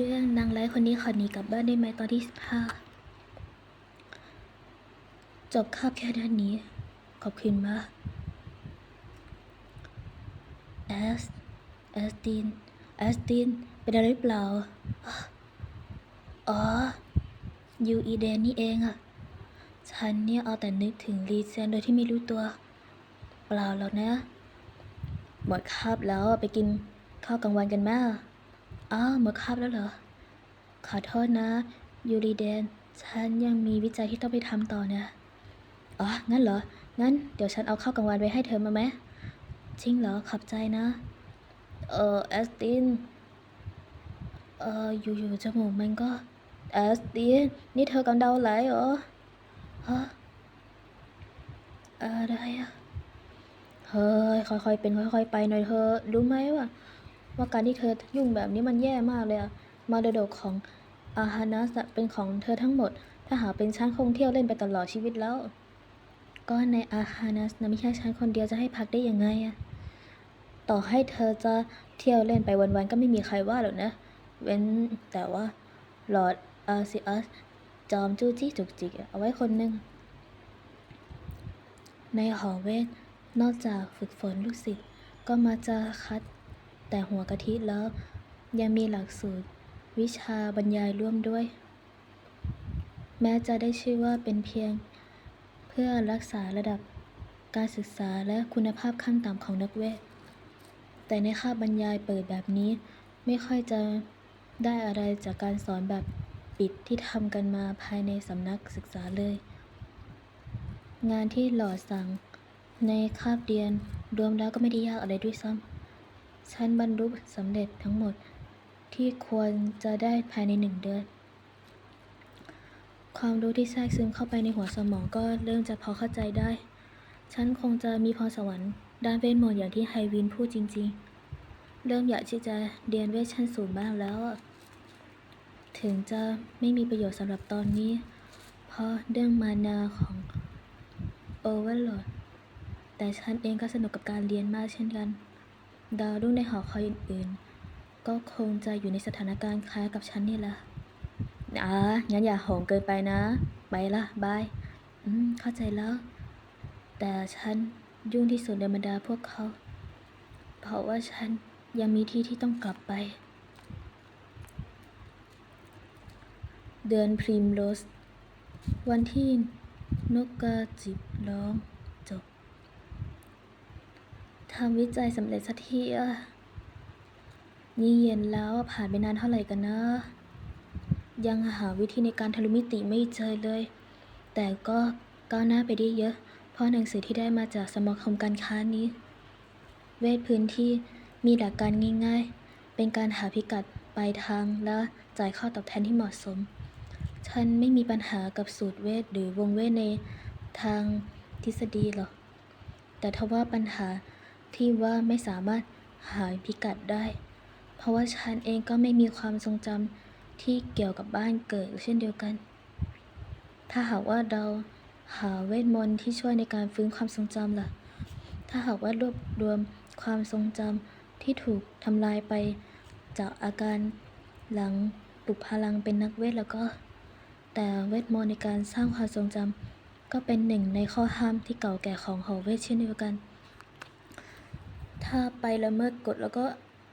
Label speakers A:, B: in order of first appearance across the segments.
A: เรื่องนางร้ายคนนี้ขอหนีกลับบ้านได้ไหมตอนที่สิบห้าจบคาบแค่ด้านนี้ ขอบคุณมากแอสแอสตินแอสตินเป็นอะไรหรือเปล่า อ๋อยูอีเดนนี่เองอะฉันเนี่ยเอาแต่นึกถึงรีเซนโดยที่ไม่รู้ตัว เปล่าหรอกนะ หมดคาบแล้วไปกินข้าวกลางวันกันไหม อ้าวหมดคาบแล้วเหรอ ขอโทษนะ ยูรีเดน ฉันยังมีวิจัยที่ต้องไปทำต่อนะ อ๋อ งั้นเหรอ งั้นเดี๋ยวฉันเอาข้าวกลางวันไปให้เธอมาไหมจริงเหรอ ขอบใจนะ เออแอสติน เอออยู่ๆจมูกมันก็ แอสติน นี่เธอกำเดาไหลเหรอ ฮะ อะไรอะเฮ้ย ค่อยๆ เป็นค่อย ๆ ไปหน่อยเธอ รู้ไหมว่า ว่าการที่เธอยุ่งแบบนี้มันแย่มากเลยอะมรดกของอาฮานัสเป็นของเธอทั้งหมด ถ้าหาเป็นฉันคงเที่ยวเล่นไปตลอดชีวิตแล้ว ก็ในอาฮานัสนะไม่ใช่ฉันคนเดียวจะให้พักได้ยังไงอะต่อให้เธอจะเที่ยวเล่นไปวันๆก็ไม่มีใครว่าหรอกนะ เว้นแต่ว่าหลอดอาซิอัสจอมจู้จี้จุกจิกเอาไว้คนหนึ่งในหอเวทนอกจากฝึกฝนลูกศิษย์ก็มาจะคัด แต่หัวกะทิแล้ว ยังมีหลักสูตร วิชาบรรยายร่วมด้วย แม้จะได้ชื่อว่าเป็นเพียง เพื่อรักษาระดับการศึกษาและคุณภาพขั้นต่ำของนักเวท แต่ในคาบบรรยายเปิดแบบนี้ ไม่ค่อยจะได้อะไรจากการสอนแบบปิดที่ทำกันมาภายในสำนักศึกษาเลย งานที่หล่อสั่งในคาบเรียนรวมแล้วก็ไม่ได้ยากอะไรด้วยซ้ำ ฉันบรรลุสำเร็จทั้งหมดที่ควรจะได้ภายในหนึ่งเดือน ความรู้ที่แทรกซึมเข้าไปในหัวสมองก็เริ่มจะพอเข้าใจได้ ฉันคงจะมีพรสวรรค์ด้านเวทมนต์อย่างที่ไฮวินพูดจริง ๆ เริ่มอยากที่จะเรียนเวทชั้นสูงบ้างแล้ว ถึงจะไม่มีประโยชน์สำหรับตอนนี้ เพราะเรื่องมานาของโอเวอร์โหลดแต่ฉันเองก็สนุกกับการเรียนมากเช่นกัน ดาวรุ่งในหอคอยอื่นๆ ก็คงจะอยู่ในสถานการณ์คล้ายกับฉันนี่แหละอ่างั้นอย่าโหงเกินไปนะ ไปละบาย อืม เข้าใจแล้ว แต่ฉันยุ่งที่สุดในบรรดาพวกเขา เพราะว่าฉันยังมีที่ที่ต้องกลับไป เดือนพรีมโรส วันที่นกกาจิบร้อง ทำวิจัยสำเร็จสักทีอะนี่เย็นแล้วผ่านไปนานเท่าไหร่กันนะ ยังหาวิธีในการทะลุมิติไม่เจอเลย แต่ก็ก้าวหน้าไปได้เยอะ เพราะหนังสือที่ได้มาจากสมาคมการค้านี้ เวทพื้นที่มีหลักการง่ายๆ เป็นการหาพิกัดปลายทางและจ่ายค่าตอบแทนที่เหมาะสม ฉันไม่มีปัญหากับสูตรเวทหรือวงเวทในทางทฤษฎีหรอก แต่ทว่าปัญหา ที่ว่าไม่สามารถหาพิกัดได้ เพราะว่าฉันเองก็ไม่มีความทรงจำที่เกี่ยวกับบ้านเกิดเช่นเดียวกัน ถ้าหากว่าเราหาเวทมนต์ที่ช่วยในการฟื้นความทรงจำล่ะ ถ้าหากว่ารวบรวมความทรงจำที่ถูกทำลายไปจากอาการหลังปลุกพลังเป็นนักเวทแล้วก็ แต่เวทมนต์ในการสร้างความทรงจำก็เป็นหนึ่งในข้อห้ามที่เก่าแก่ของหอเวทเช่นเดียวกัน ถ้าไปละเมิดกฎแล้วก็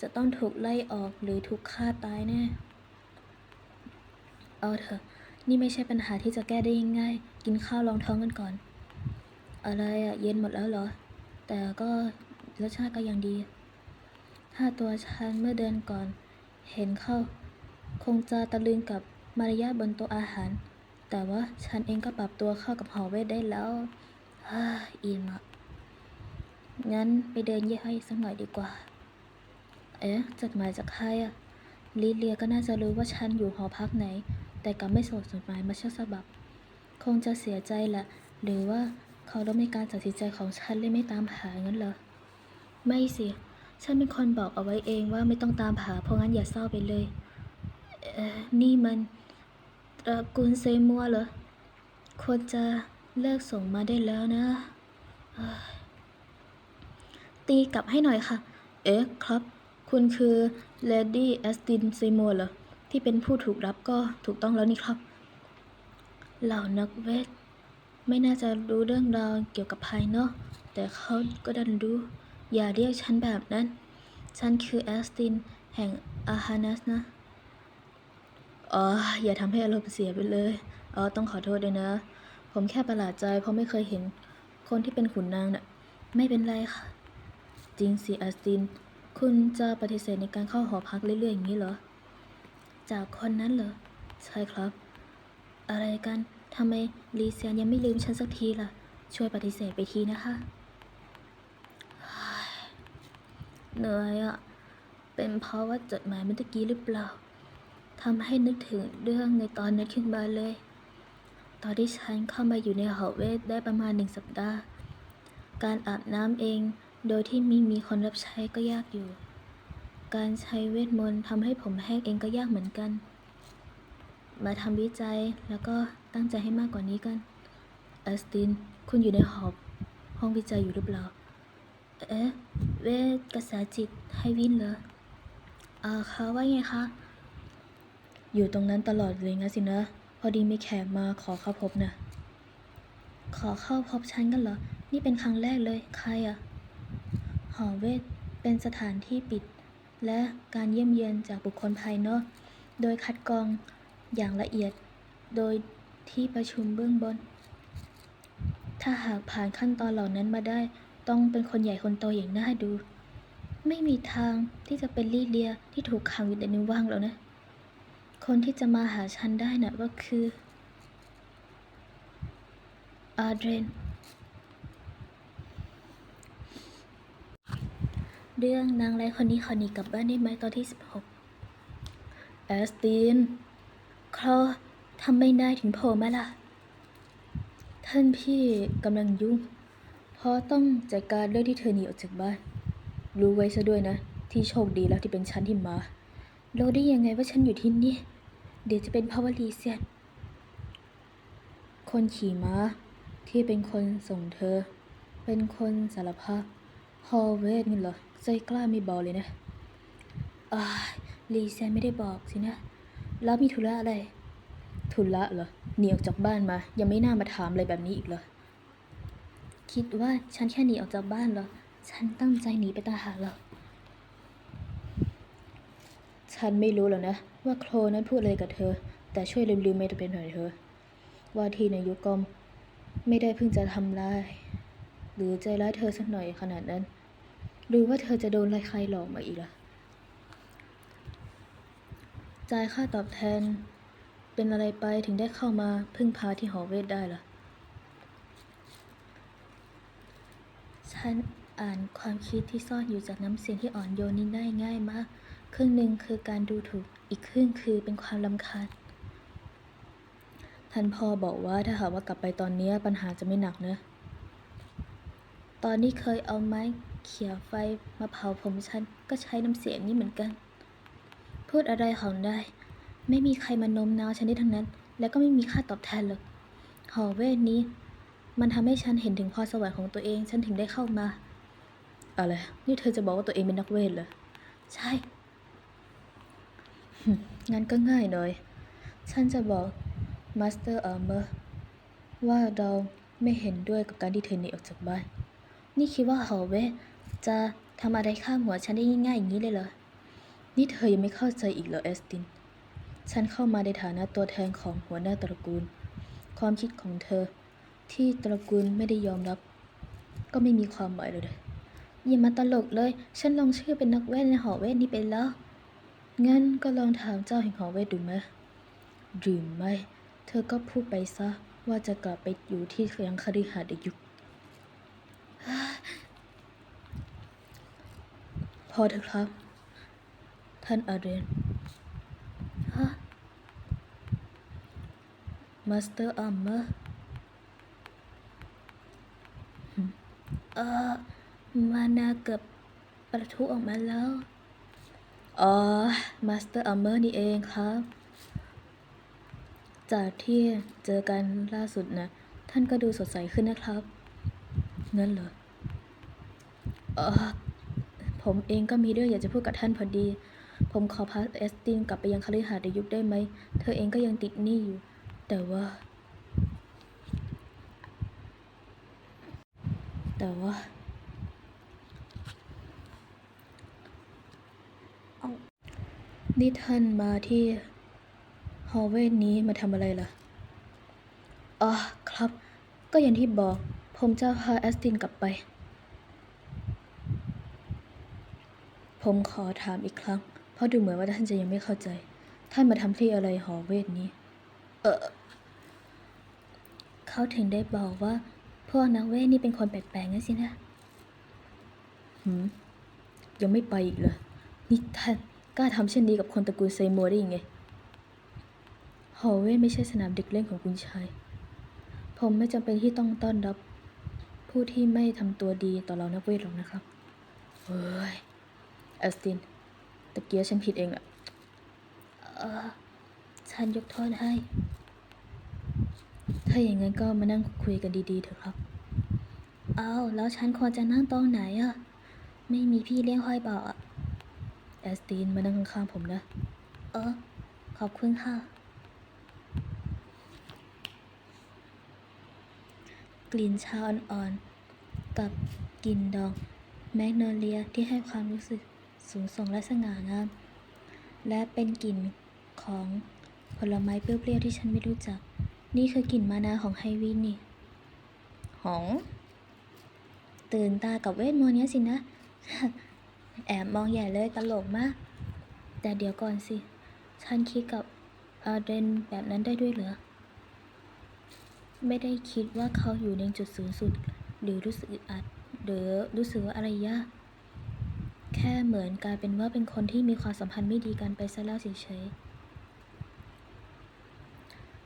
A: จะต้องถูกไล่ออกหรือถูกฆ่าตายแน่ เอาเถอะ นี่ไม่ใช่ปัญหาที่จะแก้ได้ง่ายๆกินข้าวรองท้องกันก่อน อะไรอะเย็นหมดแล้วเหรอ แต่ก็รสชาติก็ยังดี ถ้าตัวฉันเมื่อเดือนก่อน เห็นเข้า คงจะตะลึงกับมารยาทบนโต๊ะอาหาร แต่ว่าฉันเองก็ปรับตัวเข้ากับหอเวทได้แล้วอิ่มอะ งั้นไปเดินเยี่ยให้สักหน่อยดีกว่า เอ๊ะจดหมายจากใครอะลิเลียก็น่าจะรู้ว่าฉันอยู่หอพักไหน แต่กลับไม่ส่งจดหมายมาเช่าฉบับ คงจะเสียใจแหละ หรือว่าเขาล้มในการตัดสินใจของฉันเลยไม่ตามหางั้นเหรอ ไม่สิ ฉันเป็นคนบอกเอาไว้เองว่าไม่ต้องตามหา เพราะงั้นอย่าเศร้าไปเลย เอ่อ นี่มันตระกูลเซมัวเหรอ ควรจะเลิกส่งมาได้แล้วนะเอ ตีกลับให้หน่อยค่ะ เอ๊ะครับ คุณคือเลดี้แอสตินเซมัวเหรอ ที่เป็นผู้ถูกรับก็ถูกต้องแล้วนี่ครับ เหล่านักเวท ไม่น่าจะรู้เรื่องราวเกี่ยวกับภายนอก แต่เขาก็ดันรู้ อย่าเรียกฉันแบบนั้น ฉันคือแอสตินแห่งอาฮานัสนะ อ๋อ อย่าทำให้อารมณ์เสียไปเลย อ๋อ ต้องขอโทษด้วยนะ ผมแค่ประหลาดใจเพราะไม่เคยเห็นคนที่เป็นขุนนางน่ะ ไม่เป็นไรค่ะ จริงสิแอสติน คุณจะปฏิเสธในการเข้าหอพักเรื่อยๆอย่างนี้เหรอ จากคนนั้นเหรอ ใช่ครับ อะไรกันทำไมลีเซียนยังไม่ลืมฉันสักทีล่ะ ช่วยปฏิเสธไปทีนะคะ เหนื่อยอะเป็นเพราะว่าจดหมายเมื่อกี้หรือเปล่าทำให้นึกถึงเรื่องในตอนนั้นขึ้นมาเลย ตอนที่ฉันเข้ามาอยู่ในหอเวทได้ประมาณหนึ่งสัปดาห์ การอาบน้ำเอง โดยที่ไม่มีคนรับใช้ก็ยากอยู่ การใช้เวทมนต์ทำให้ผมแห้งเองก็ยากเหมือนกัน มาทำวิจัยแล้วก็ตั้งใจให้มากกว่านี้กันแอสติน คุณอยู่ในหอบ ห้องวิจัยอยู่หรือเปล่า เอ๊ะ เวทกระแสจิตให้วินเหรออ่าคะว่าไงคะ อยู่ตรงนั้นตลอดเลยงั้นสินะ พอดีมีแขกมาขอเข้าพบนะ ขอเข้าพบฉันกันเหรอ นี่เป็นครั้งแรกเลย ใครอะ หอเวทเป็นสถานที่ปิด และการเยี่ยมเยียนจากบุคคลภายนอก โดยคัดกรองอย่างละเอียด โดยที่ประชุมเบื้องบน ถ้าหากผ่านขั้นตอนเหล่านั้นมาได้ ต้องเป็นคนใหญ่คนโตอย่างน่าดู ไม่มีทางที่จะเป็นลีเลียที่ถูกขังอยู่ในนิว่างแล้วนะ คนที่จะมาหาฉันได้น่ะก็คืออาเดรน เรื่องนางไร้คนนี้ขอหนีกลับบ้านได้ไหมตอนที่ 16 แอสตินคลอทำไมนายถึงโผล่มาล่ะ ท่านพี่กำลังยุ่ง เพราะต้องจัดการเรื่องที่เธอหนีออกจากบ้าน รู้ไว้ซะด้วยนะ ที่โชคดีแล้วที่เป็นฉันที่มารู้ได้ยังไงว่าฉันอยู่ที่นี่ เดี๋ยวจะเป็นพราะว่าลีเซียนคนขี่ม้าที่เป็นคนส่งเธอ เป็นคนสารภาพฮอลเวทนี่เหรอ ใจกล้าไม่เบาเลยนะอ่าลีเซียนไม่ได้บอกสินะ แล้วมีธุระอะไร ธุระเหรอหนีออกจากบ้านมา ยังไม่น่ามาถามอะไรแบบนี้อีกเหรอ คิดว่าฉันแค่หนีออกจากบ้านเหรอ ฉันตั้งใจหนีไปตาหาเหรอ ฉันไม่รู้หรอกนะ ว่าโคลนั้นพูดอะไรกับเธอ แต่ช่วยลืมๆไม่เป็นหน่อยเธอะว่าที่นายกกอมไม่ได้เพิ่งจะทำร้ายหรือใจร้ายเธอสักหน่อยขนาดนั้น หรือว่าเธอจะโดนใครหลอกมาอีกล่ะ จ่ายค่าตอบแทน เป็นอะไรไปถึงได้เข้ามาพึ่งพาที่หอเวทได้ล่ะ ฉันอ่านความคิดที่ซ่อนอยู่จากน้ำเสียงที่อ่อนโยนนี้ได้ง่ายมาก ครึ่งหนึ่งคือการดูถูก อีกครึ่งคือเป็นความลำคาญ ท่านพ่อบอกว่าถ้าหากว่ากลับไปตอนนี้ปัญหาจะไม่หนักเนะ ตอนนี้เคยเอาไม้ เขี่ยไฟมาเผาผมฉันก็ใช้น้ำเสียงนี้เหมือนกัน พูดอะไรของได้ ไม่มีใครมาโน้มน้าวฉันได้ทั้งนั้น และก็ไม่มีค่าตอบแทนหรอกหอเวทนี้ มันทำให้ฉันเห็นถึงพรสวรรค์ของตัวเองฉันถึงได้เข้ามาอะไรนี่เธอจะบอกว่าตัวเองเป็นนักเวทเหรอใช่งั้นก็ง่ายหน่อย ฉันจะบอกมาสเตอร์อาร์เมอร์ว่าเราไม่เห็นด้วยกับการที่เธอหนีออกจากบ้าน นี่คิดว่าหอเวท จะทำอะไรข้ามหัวฉันได้ง่ายๆอย่างนี้เลยเหรอ นี่เธอยังไม่เข้าใจอีกเหรอเอสติน ฉันเข้ามาในฐานะตัวแทนของหัวหน้าตระกูล ความคิดของเธอ ที่ตระกูลไม่ได้ยอมรับ ก็ไม่มีความหมายเลยอย่ามาตลกเลย ฉันลงชื่อเป็นนักเวทในหอเวทนี้ไปแล้ว งั้นก็ลองถามเจ้าแห่งหอเวทดูไหมหรือไม่ เธอก็พูดไปซะว่าจะกลับไปอยู่ที่ยังคฤหาสน์อยู่ พอเถอะครับ ท่านอาเรนฮะมาสเตอร์อัมเมอร์เออมานาเกือบประทุออกมาแล้ว อ๋อ มาสเตอร์อัมเมอร์นี่เองครับ จากที่เจอกันล่าสุดนะ ท่านก็ดูสดใสขึ้นนะครับ งั้นเหรอ เออ ผมเองก็มีเรื่องอยากจะพูดกับท่านพอดี ผมขอพาเอสตินกลับไปยังคฤหาสน์ในยุคได้ไหม เธอเองก็ยังติดหนี้อยู่ แต่ว่า แต่ว่า นี่ท่านมาที่ฮอลเวย์นี้มาทำอะไรล่ะ อ๋อ ครับ ก็อย่างที่บอก ผมจะพาแอสตินกลับไป ผมขอถามอีกครั้ง เพราะดูเหมือนว่าท่านจะยังไม่เข้าใจ ท่านมาทำที่อะไรหอเวทนี้ เออเขาถึงได้บอกว่า พวกนักเวทนี่เป็นคนแปลกๆงั้นสินะหืมยังไม่ไปอีกเหรอนี่ท่านกล้าทำเช่นนี้กับคนตระกูลเซมัวได้ยังไงหอเวทไม่ใช่สนามเด็กเล่นของคุณชาย ผมไม่จำเป็นที่ต้องต้อนรับ ผู้ที่ไม่ทำตัวดีต่อเรานักเวทหรอกนะครับเฮ้ย อสตินตะเกียฉันผิดเองอะเออฉันยกโทษให้ ถ้าอย่างนั้นก็มานั่งคุยกันดีๆเถอะครับ เอาแล้วฉันควรจะนั่งตรงไหนอะไม่มีพี่เลี้ยงห้อยบอกอะแอสตินมานั่งข้างๆผมนะ เออ ขอบคุณค่ะ กลิ่นชาอ่อนๆ กับกลิ่นดอกแมกโนเลียที่ให้ความรู้สึก สูงส่งและสง่างาม และเป็นกลิ่นของผลไม้เปรี้ยวๆที่ฉันไม่รู้จัก นี่คือกลิ่นมานาของไฮวินนี่ หอง ตื่นตากับเวทมนต์เนี้ยสินะ แอบมองใหญ่เลยตลกมาก แต่เดี๋ยวก่อนสิ ฉันคิดกับอาเดนแบบนั้นได้ด้วยเหรอ ไม่ได้คิดว่าเขาอยู่ในจุดสูงสุด หรือรู้สึกอึดอัด หรือรู้สึกว่าอะไรยาก แค่เหมือนกลายเป็นว่าเป็นคนที่มีความสัมพันธ์ไม่ดีกันไปซะแล้วเฉยๆ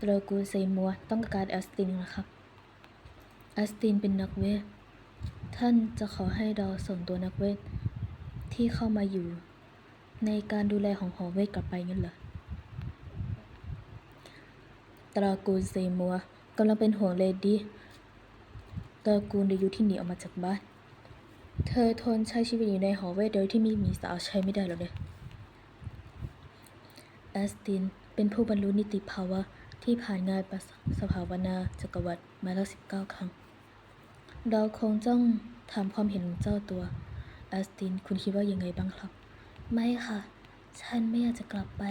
A: ตระกูลเซมัวต้องการแอสตินนะครับแอสตินเป็นนักเวท ท่านจะขอให้เราส่งตัวนักเวท ที่เข้ามาอยู่ ในการดูแลของหอเวทกลับไปงั้นเหรอ ตระกูลเซมัวกำลังเป็นห่วงเลดี้ตระกูลเดยุที่หนีออกมาจากบ้าน เธอทนใช้ชีวิตอยู่ในหอเวทโดยที่ไม่มีสาวใช้ไม่ได้หรอกเนี่ยแอสตินเป็นผู้บรรลุนิติภาวะที่ผ่านงานประสภาวนาจักรวรรดิมาแล้วสิบเก้าครั้ง เราคงต้องถามความเห็นของเจ้าตัวแอสติน คุณคิดว่ายังไงบ้างครับ ไม่ค่ะ ฉันไม่อยากจะกลับไป